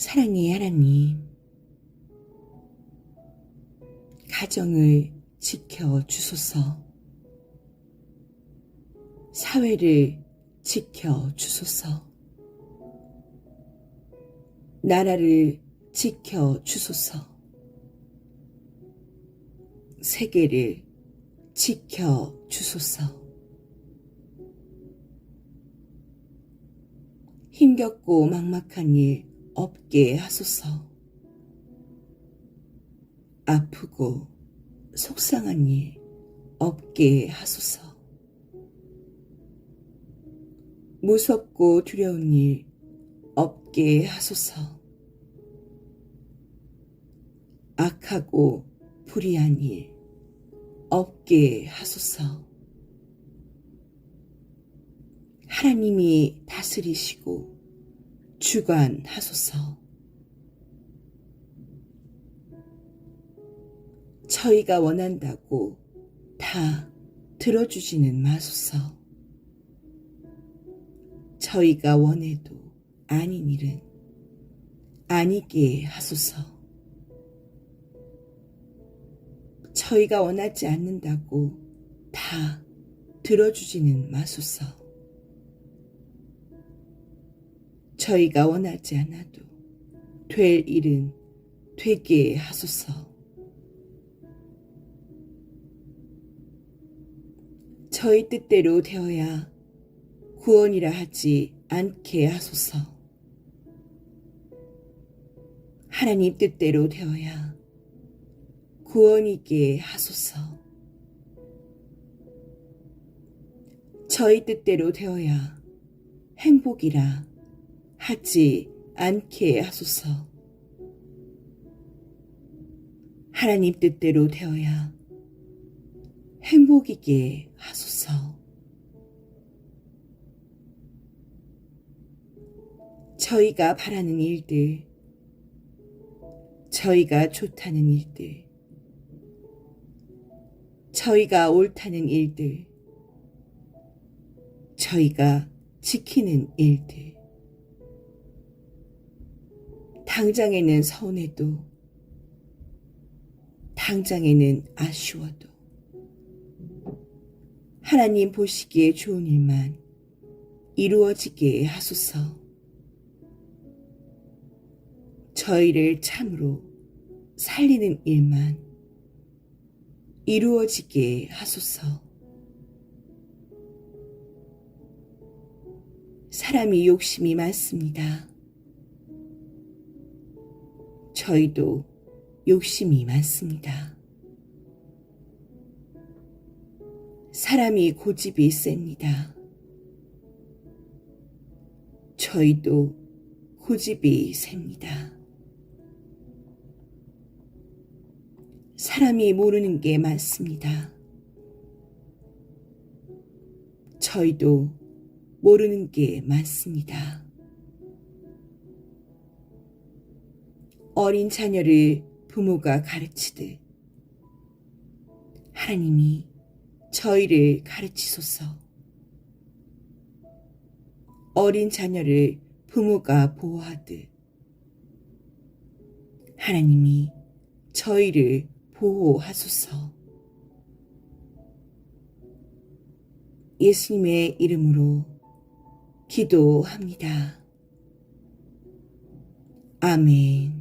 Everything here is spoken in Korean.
사랑의 하나님, 가정을 지켜 주소서, 사회를 지켜 주소서, 나라를 지켜 주소서, 세계를 지켜 주소서. 힘겹고 막막한 일 없게 하소서. 아프고 속상한 일 없게 하소서. 무섭고 두려운 일 없게 하소서. 악하고 불의한 일 없게 하소서. 하나님이 다스리시고 주관하소서. 저희가 원한다고 다 들어주지는 마소서. 저희가 원해도 아닌 일은 아니게 하소서. 저희가 원하지 않는다고 다 들어주지는 마소서. 저희가 원하지 않아도 될 일은 되게 하소서. 저희 뜻대로 되어야 구원이라 하지 않게 하소서. 하나님 뜻대로 되어야 구원이게 하소서. 저희 뜻대로 되어야 행복이라 하지 않게 하소서. 하나님 뜻대로 되어야 행복이게 하소서. 저희가 바라는 일들, 저희가 좋다는 일들, 저희가 옳다는 일들, 저희가 지키는 일들, 당장에는 서운해도, 당장에는 아쉬워도, 하나님 보시기에 좋은 일만 이루어지게 하소서. 저희를 참으로 살리는 일만 이루어지게 하소서. 사람이 욕심이 많습니다. 저희도 욕심이 많습니다. 사람이 고집이 셉니다. 저희도 고집이 셉니다. 사람이 모르는 게 많습니다. 저희도 모르는 게 많습니다. 어린 자녀를 부모가 가르치듯 하나님이 저희를 가르치소서. 어린 자녀를 부모가 보호하듯 하나님이 저희를 보호하소서. 예수님의 이름으로 기도합니다. 아멘.